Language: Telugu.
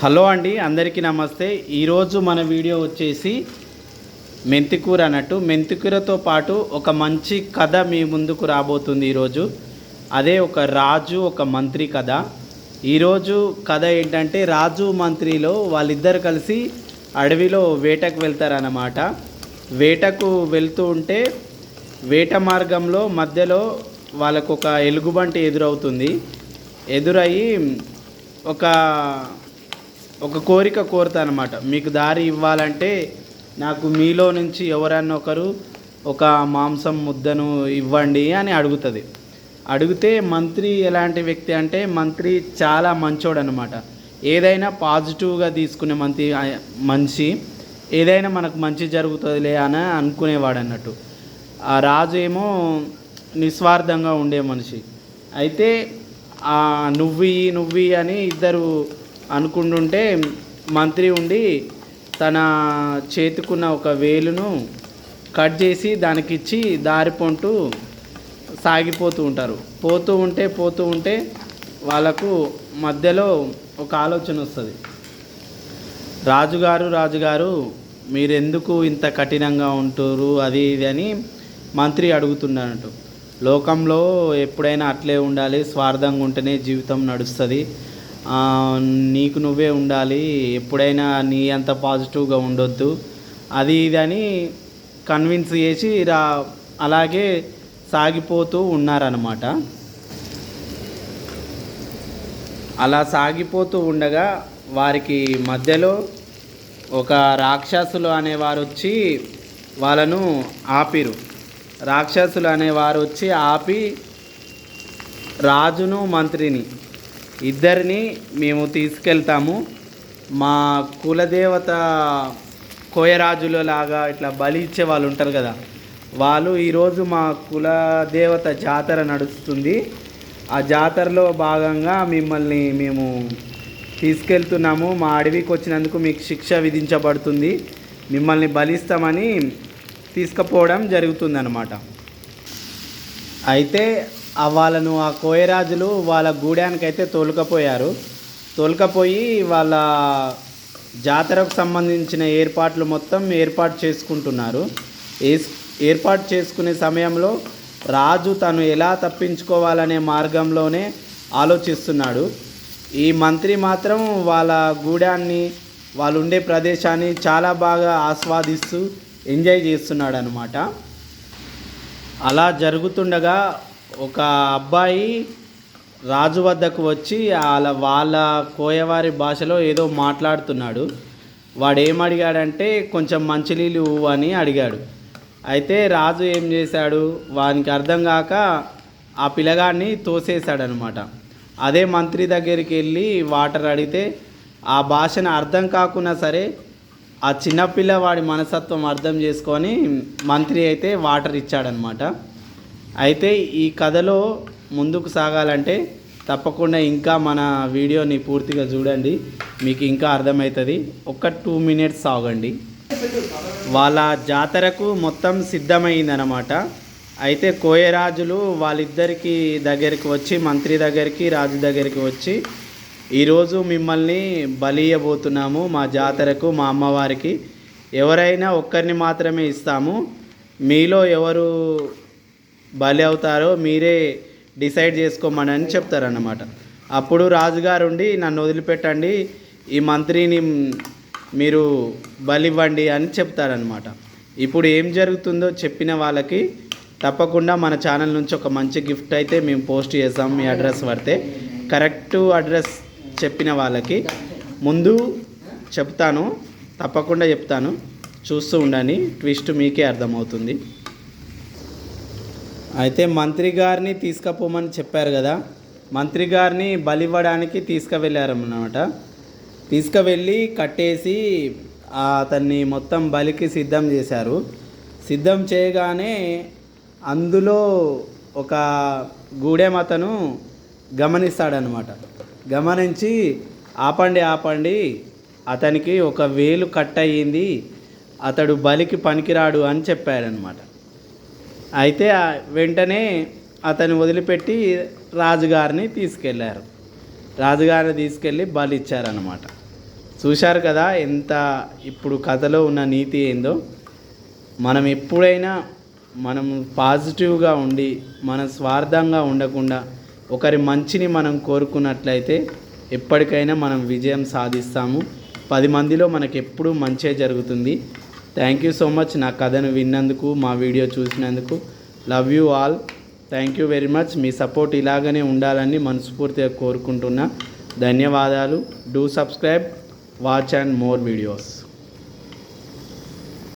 హలో అండి అందరికీ నమస్తే. ఈరోజు మన వీడియో వచ్చేసి మెంతికూర అన్నట్టు. మెంతికూరతో పాటు ఒక మంచి కథ మీ ముందుకు రాబోతుంది ఈరోజు. అదే ఒక రాజు ఒక మంత్రి కథ. ఈరోజు కథ ఏంటంటే రాజు మంత్రిలో వాళ్ళిద్దరు కలిసి అడవిలో వేటకు వెళ్తారన్నమాట. వేటకు వెళ్తూ ఉంటే వేట మార్గంలో మధ్యలో వాళ్ళకు ఒక ఎలుగుబంటి ఎదురవుతుంది. ఎదురయ్యి ఒక ఒక కోరిక కోరుతా అనమాట మీకు దారి ఇవ్వాలంటే నాకు మీలో నుంచి ఎవరన్నా ఒకరు ఒక మాంసం ముద్దను ఇవ్వండి అని అడుగుతుంది. అడిగితే మంత్రి ఎలాంటి వ్యక్తి అంటే మంత్రి చాలా మంచోడు అనమాట ఏదైనా పాజిటివ్గా తీసుకునే మంత్రి మనిషి ఏదైనా మనకు మంచి జరుగుతుందిలే అని అనుకునేవాడు అన్నట్టు. ఆ రాజు ఏమో నిస్వార్థంగా ఉండే మనిషి. అయితే ఆ నువ్వి నువ్వి అని ఇద్దరు అనుకుంటుంటే మంత్రి ఉండి తన చేతికున్న ఒక వేలును కట్ చేసి దానికిచ్చి దారి పొంటూ సాగిపోతూ ఉంటారు. పోతూ ఉంటే పోతూ ఉంటే వాళ్ళకు మధ్యలో ఒక ఆలోచన వస్తుంది. రాజుగారు రాజుగారు మీరెందుకు ఇంత కఠినంగా ఉంటారు అది ఇది అని మంత్రి అడుగుతున్నట్టు. లోకంలో ఎప్పుడైనా అట్లే ఉండాలి. స్వార్థంగా ఉంటేనే జీవితం నడుస్తుంది. నీకు నువ్వే ఉండాలి. ఎప్పుడైనా నీ అంత పాజిటివ్గా ఉండొద్దు. అది ఇది అని కన్విన్స్ చేసి రా అలాగే సాగిపోతూ ఉన్నారనమాట అలా సాగిపోతూ ఉండగా వారికి మధ్యలో ఒక రాక్షసులు అనేవారు వచ్చి వాళ్ళను ఆపిరు. రాక్షసులు అనేవారు వచ్చి ఆపి రాజును మంత్రిని ఇద్దరిని మేము తీసుకెళ్తాము. మా కులదేవత కోయరాజుల లాగా ఇట్లా బలి ఇచ్చే వాళ్ళు ఉంటారు కదా వాళ్ళు ఈరోజు మా కులదేవత జాతర నడుస్తుంది. ఆ జాతరలో భాగంగా మిమ్మల్ని మేము తీసుకెళ్తున్నాము. మా అడవికి వచ్చినందుకు మీకు శిక్ష విధించబడుతుంది. మిమ్మల్ని బలిస్తామని తీసుకుపోవడం జరుగుతుందన్నమాట. అయితే వాళ్ళను ఆ కోయరాజులు వాళ్ళ గూడానికైతే తోలుకపోయారు. తోలుకపోయి వాళ్ళ జాతరకు సంబంధించిన ఏర్పాట్లు మొత్తం ఏర్పాటు చేసుకుంటున్నారు. ఏర్పాటు చేసుకునే సమయంలో రాజు తను ఎలా తప్పించుకోవాలనే మార్గంలోనే ఆలోచిస్తున్నాడు. ఈ మంత్రి మాత్రం వాళ్ళ గూడాన్ని వాళ్ళు ఉండే ప్రదేశాన్ని చాలా బాగా ఆస్వాదిస్తూ ఎంజాయ్ చేస్తున్నాడు అనమాట అలా జరుగుతుండగా ఒక అబ్బాయి రాజు వద్దకు వచ్చి వాళ్ళ వాళ్ళ కోయవారి భాషలో ఏదో మాట్లాడుతున్నాడు. వాడు ఏం అడిగాడంటే కొంచెం మంచినీళ్ళు అని అడిగాడు. అయితే రాజు ఏం చేశాడు? వానికి అర్థం కాక ఆ పిల్లగాన్ని తోసేశాడనమాట. అదే మంత్రి దగ్గరికి వెళ్ళి వాటర్ అడిగితే ఆ భాషను అర్థం కాకున్నా సరే ఆ చిన్నపిల్ల వాడి మనస్తత్వం అర్థం చేసుకొని మంత్రి అయితే వాటర్ ఇచ్చాడనమాట. అయితే ఈ కథలో ముందుకు సాగాలంటే తప్పకుండా ఇంకా మన వీడియోని పూర్తిగా చూడండి. మీకు ఇంకా అర్థమవుతుంది. ఒక టూ మినిట్స్ సాగండి. వాళ్ళ జాతరకు మొత్తం సిద్ధమైందనమాట అయితే కోయరాజులు వాళ్ళిద్దరికి దగ్గరికి వచ్చి మంత్రి దగ్గరికి రాజు దగ్గరికి వచ్చి ఈరోజు మిమ్మల్ని బలి ఇవ్వబోతున్నాము మా జాతరకు మా అమ్మవారికి. ఎవరైనా ఒక్కరిని మాత్రమే ఇస్తాము. మీలో ఎవరు బలి అవుతారో మీరే డిసైడ్ చేసుకోమని చెప్తారన్నమాట. అప్పుడు రాజుగారు ఉండి నన్ను వదిలిపెట్టండి ఈ మంత్రిని మీరు బలివ్వండి అని చెప్తారనమాట ఇప్పుడు ఏం జరుగుతుందో చెప్పిన వాళ్ళకి తప్పకుండా మన ఛానల్ నుంచి ఒక మంచి గిఫ్ట్ అయితే మేము పోస్ట్ చేసాం మీ అడ్రస్ పడితే. కరెక్ట్ అడ్రస్ చెప్పిన వాళ్ళకి ముందు చెప్తాను తప్పకుండా చెప్తాను. చూస్తూ ఉండని ట్విస్ట్ మీకే అర్థమవుతుంది. అయితే మంత్రి గారిని తీసుకుపోమని చెప్పారు కదా మంత్రి గారిని బలివ్వడానికి తీసుకువెళ్ళారన్నమాట. తీసుకువెళ్ళి కట్టేసి అతన్ని మొత్తం బలికి సిద్ధం చేశారు. సిద్ధం చేయగానే అందులో ఒక గూడెం అతను గమనిస్తాడనమాట గమనించి ఆపండి ఆపండి అతనికి ఒక వేలు కట్ అయ్యింది అతడు బలికి పనికిరాడు అని చెప్పాడనమాట అయితే వెంటనే అతను వదిలిపెట్టి రాజుగారిని తీసుకెళ్ళారు రాజుగారిని తీసుకెళ్ళి బలి ఇచ్చారనమాట చూశారు కదా ఎంత ఇప్పుడు కథలో ఉన్న నీతి ఏందో. మనం ఎప్పుడైనా మనం పాజిటివ్గా ఉండి మన స్వార్థంగా ఉండకుండా ఒకరి మంచిని మనం కోరుకున్నట్లయితే ఎప్పటికైనా మనం విజయం సాధిస్తాము. పది మందిలో మనకు ఎప్పుడూ మంచే జరుగుతుంది. థ్యాంక్ యూ సో మచ్ నా కథను విన్నందుకు మా వీడియో చూసినందుకు. Love you all thank you very much me support ఇలాగనే ఉండాలని మనస్ఫూర్తిగా కోరుకుంటున్నా. ధన్యవాదాలు. Do subscribe watch and more videos